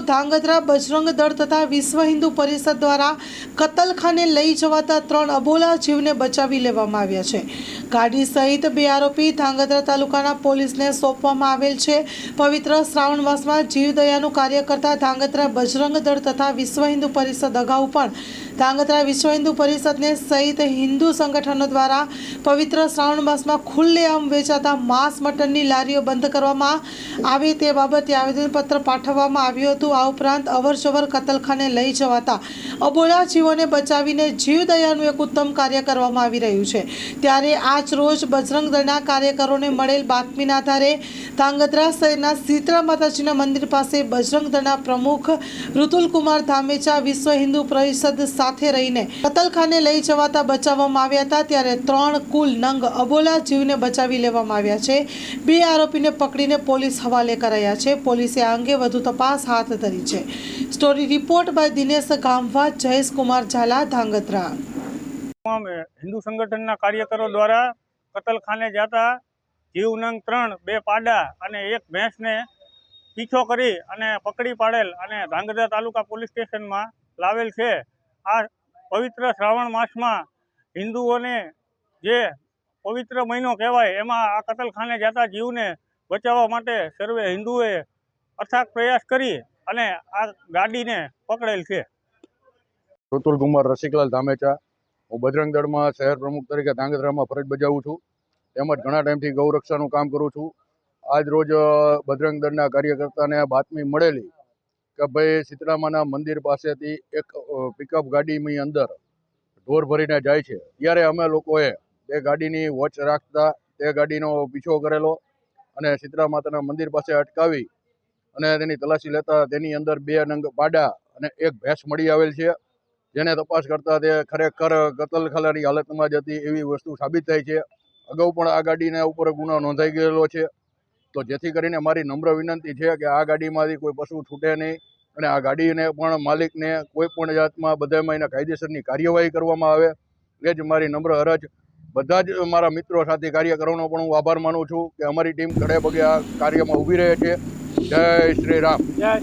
ધાંગધ્રા બજરંગ દળ તથા વિશ્વ હિન્દુ પરિષદ દ્વારા કતલખાને લઈ જવાતા ત્રણ અબોલા જીવને બચાવી લેવામાં આવ્યા છે. ગાડી સહિત બે આરોપી ધાંગધ્રા તાલુકાના પોલીસને સોંપવામાં આવેલ છે. પવિત્ર શ્રાવણ માસમાં જીવદયાનું કાર્ય કરતા ધાંગધ્રા બજરંગ દળ તથા વિશ્વ હિન્દુ પરિષદ અગાઉ પણ ધાંગધ્રા વિશ્વ હિન્દુ પરિષદને સહિત હિન્દુ સંગઠનો દ્વારા પવિત્ર શ્રાવણ માસમાં ખુલ્લેઆમ વેચાતા માંસ મટનની લારીઓ બંધ કરવામાં આવે તે બાબતે આવેદનપત્ર પાઠવવામાં આવ્યું હતું. આ ઉપરાંત અવરજવર કતલખાને લઈ જવાતા અબોળા જીવોને બચાવીને જીવદયાનું એક ઉત્તમ કાર્ય કરવામાં આવી રહ્યું છે. ત્યારે આજ રોજ બજરંગ દળના કાર્યકરોને મળેલ બાતમીના આધારે ધાંગધ્રા શહેરના શીતળા માતાજીના મંદિર પાસે બજરંગ દળના પ્રમુખ ઋતુલકુમાર ધામેચા વિશ્વ હિન્દુ પરિષદ સાથે રહીને કતલખાને લઈ જવાતા બચાવવામાં આવ્યા હતા. ત્યારે ત્રણ કુલ નંગ અબોલા જીવને બચાવી લેવામાં આવ્યા છે. બે આરોપીને પકડીને પોલીસ હવાલે કરાયા છે. પોલીસે આ અંગે વધુ તપાસ હાથ ધરી છે. Story report by Dinesh Gamva Jayesh Kumar Zala Dhrangadhra Hindu સંગઠનના કાર્યકરો દ્વારા કતલખાને જતા જીવનંગ ત્રણ, બે પાડા અને એક ભેંસને પીછો કરી અને પકડી પાડેલ અને ધાંગધ્રા તાલુકા પોલીસ સ્ટેશનમાં લાવેલ છે. આ પવિત્ર શ્રાવણ માસમાં હિન્દુઓને જે પવિત્ર મહિનો કહેવાય, એમાં આ કતલખાને જતા જીવને બચાવવા માટે સર્વે હિન્દુએ અથાગ પ્રયાસ કરી અને આ ગાડીને પકડેલ છે. ઋતુલ કુમાર રસિકલાલ ધામેચા. હું બજરંગ દળમાં શહેર પ્રમુખ તરીકે ધાંગધ્રામાં ફરજ બજાવું છું. તેમજ ઘણા ટાઈમથી ગૌરક્ષાનું કામ કરું છું. આજ રોજ બજરંગ દળના કાર્યકર્તાને બાતમી મળેલી કે ભાઈ સીતરામાના મંદિર પાસેથી એક પિકઅપ ગાડીની અંદર ઢોર ભરીને જાય છે. ત્યારે અમે લોકોએ તે ગાડીની વોચ રાખતા, તે ગાડીનો પીછો કરેલો અને શીતળા માતાના મંદિર પાસે અટકાવી અને તેની તલાશી લેતા તેની અંદર બે નંગ પાડા અને એક ભેંસ મળી આવેલ છે. જેને તપાસ કરતા તે ખરેખર કતલખાલાની હાલતમાં જ હતી એવી વસ્તુ સાબિત થાય છે. અગાઉ પણ આ ગાડીના ઉપર ગુનો નોંધાઈ ગયેલો છે. તો જેથી કરીને મારી નમ્ર વિનંતી છે કે આ ગાડીમાંથી કોઈ પશુ છૂટે નહીં અને આ ગાડીને પણ માલિકને કોઈ પણ જાતમાં બધામાં એના કાયદેસરની કાર્યવાહી કરવામાં આવે. એ જ મારી નમ્ર અરજ બધા જ મારા મિત્રો સાથે કાર્યકરોનો પણ હું આભાર માનું છું કે અમારી ટીમ ઘડે પગે આ કાર્યમાં ઊભી રહે છે. Jai Sri up. Jai